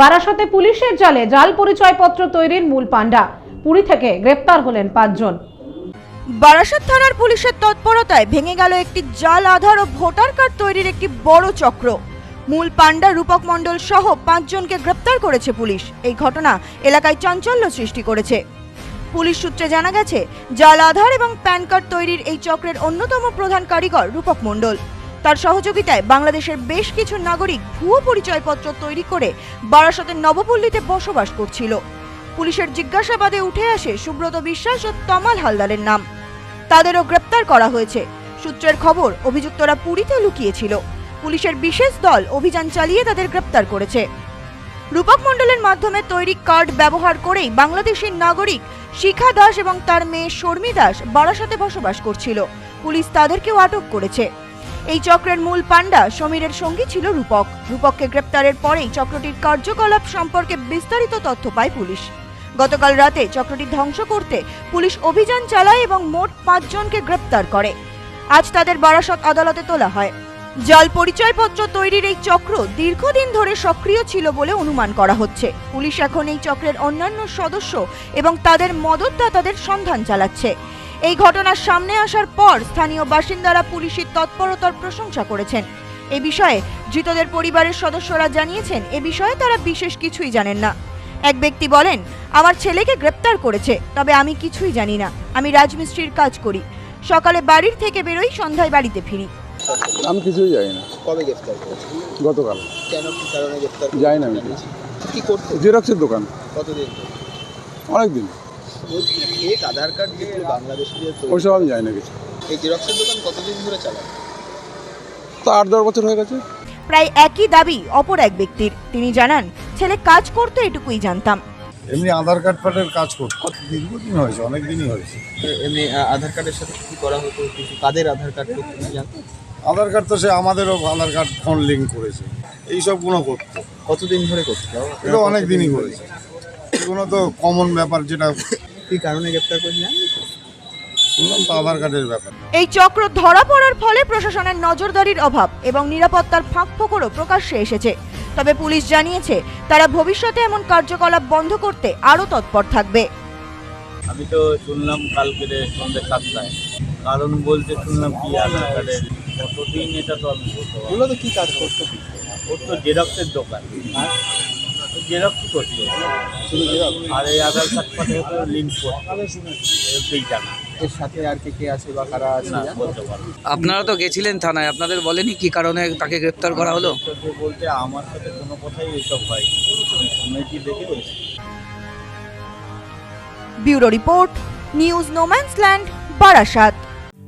বারাসতে পুলিশের জালে জাল পরিচয়পত্র তৈরির মূল পাণ্ডা। পুরী থেকে গ্রেপ্তার হলেন পাঁচজন। বারাসাত থানার পুলিশের তৎপরতায় ভেঙে গেল একটি জাল আধার ও ভোটার কার্ড তৈরির একটি বড় চক্র। মূল পাণ্ডা রূপক মণ্ডল সহ পাঁচজনকে গ্রেপ্তার করেছে পুলিশ। এই ঘটনা এলাকায় চাঞ্চল্য সৃষ্টি করেছে। পুলিশ সূত্রে জানা গেছে, জাল আধার এবং প্যান কার্ড তৈরির এই চক্রের অন্যতম প্রধান কারিগর রূপক মণ্ডল। তার সহযোগিতায় বাংলাদেশের বেশ কিছু নাগরিক ভুয়ো পরিচয়পত্র তৈরি করে বারাসতের নবপল্লীতে বসবাস করছিল। পুলিশের জিজ্ঞাসাবাদে উঠে আসে সুব্রত বিশ্বাস ও তমাল হালদারের নাম। তাদেরও গ্রেপ্তার করা হয়েছে। সূত্রের খবর, অভিযুক্তরা পুরীতে লুকিয়েছিল। পুলিশের বিশেষ দল অভিযান চালিয়ে তাদের গ্রেপ্তার করেছে। রূপক মণ্ডলের মাধ্যমে তৈরি কার্ড ব্যবহার করেই বাংলাদেশের নাগরিক শিখা দাস এবং তার মেয়ে শর্মী দাস বারাসাতে বসবাস করছিল। পুলিশ তাদেরকেও আটক করেছে। এই চক্রের মূল পাণ্ডা সমীরের সঙ্গী ছিল রূপক। রূপককে গ্রেপ্তারের পরেই চক্রটির কার্যকলাপ সম্পর্কে বিস্তারিত তথ্য পায় পুলিশ। গতকাল রাতে চক্রটি ধ্বংস করতে পুলিশ অভিযান চালায় এবং মোট পাঁচজনকে গ্রেপ্তার করে। আজ তাদের বারাসত আদালতে তোলা হয়। জাল পরিচয়পত্র তৈরির এই চক্র দীর্ঘদিন ধরে সক্রিয় ছিল বলে অনুমান করা হচ্ছে। পুলিশ এখন এই চক্রের অন্যান্য সদস্য এবং তাদের মদতদাতাদের সন্ধান চালাচ্ছে। এই ঘটনার সামনে আসার পর স্থানীয় বাসিন্দারা পুলিশের তৎপরতার প্রশংসা করেছেন। এ বিষয়ে ধৃতদের পরিবারের সদস্যরা জানিয়েছেন এ বিষয়ে তারা বিশেষ কিছুই জানেন না। এক ব্যক্তি বলেন আমার ছেলেকে গ্রেপ্তার করেছে তবে আমি কিছুই জানি না। আমি রাজমিস্ত্রির কাজ করি। সকালে বাড়ির থেকে বেরোই সন্ধ্যায় বাড়িতে ফিরি। আমি কিছুই জানি না। কবে গ্রেফতার করেছে? গতকাল। কেন কি কারণে গ্রেফতার জানি না আমি কি করতো জেরক্সের দোকান। কতদিন? অনেক দিন বলছি ফেক আধার কার্ড যেগুলো বাংলাদেশিদের ওইসব আমি জানি না কিছু। এই জেরক্সের দোকান কতদিন ধরে চালায়? তো আট দশ বছর হয়ে গেছে। প্রায় একই দাবি অপর এক ব্যক্তির। তিনি জানান ছেলে কাজ করতে এটুকুই জানতাম। এমনি আধার কার্ড ফার্ডের কাজ করতো। দীর্ঘদিন হয়েছে অনেক দিনই হয়েছে এমনি আধার কার্ডের সাথে কি করা হতো? কিছু কাদের আধার কার্ড করতে জানতো আধার কার্ড তো সে আমাদেরও আধার কার্ড ফোন লিঙ্ক করেছে। এই সবগুলো করতো। কতদিন ধরে করতো? এটা অনেক দিনই করেছে এগুলো তো কমন ব্যাপার যেটা কি কারণে গ্রেফতার করেছে জানো? শুনলাম তো আধার কার্ডের ব্যাপার। এই চক্র ধরা পড়ার ফলে প্রশাসনের নজরদারির অভাব এবং নিরাপত্তার ফাঁক ফোকরও প্রকাশ্যে এসেছে। তবে পুলিশ জানিয়েছে তারা ভবিষ্যতে এমন কার্যকলাপ বন্ধ করতে আরও তৎপর থাকবে। আমি তো শুনলাম কালকে সন্ধ্যে সাতটায়। কারণ বলতে শুনলাম কি আধার কার্ডের কতদিন এটা তো আমি বলতে পারব কি কাজ করতো ওর তো জেরক্সের দোকান। জেরক্স করতো শুধু জেরক্স? আর এই আধার কার্ড পাঠে তো লিঙ্ক করতো এই জানা এর সাথে আর কে কে আছে বা কারা আছে? বলতে পারব আপনারা তো গেছিলেন থানায়। আপনাদের বলেনি কি কারণে তাকে গ্রেপ্তার করা হলো? যে বলতে আমার সাথে কোনো কথাই এসব হয়নি। আমি শুনেছি দেখে বলছি bureau report news no man's land Barasat.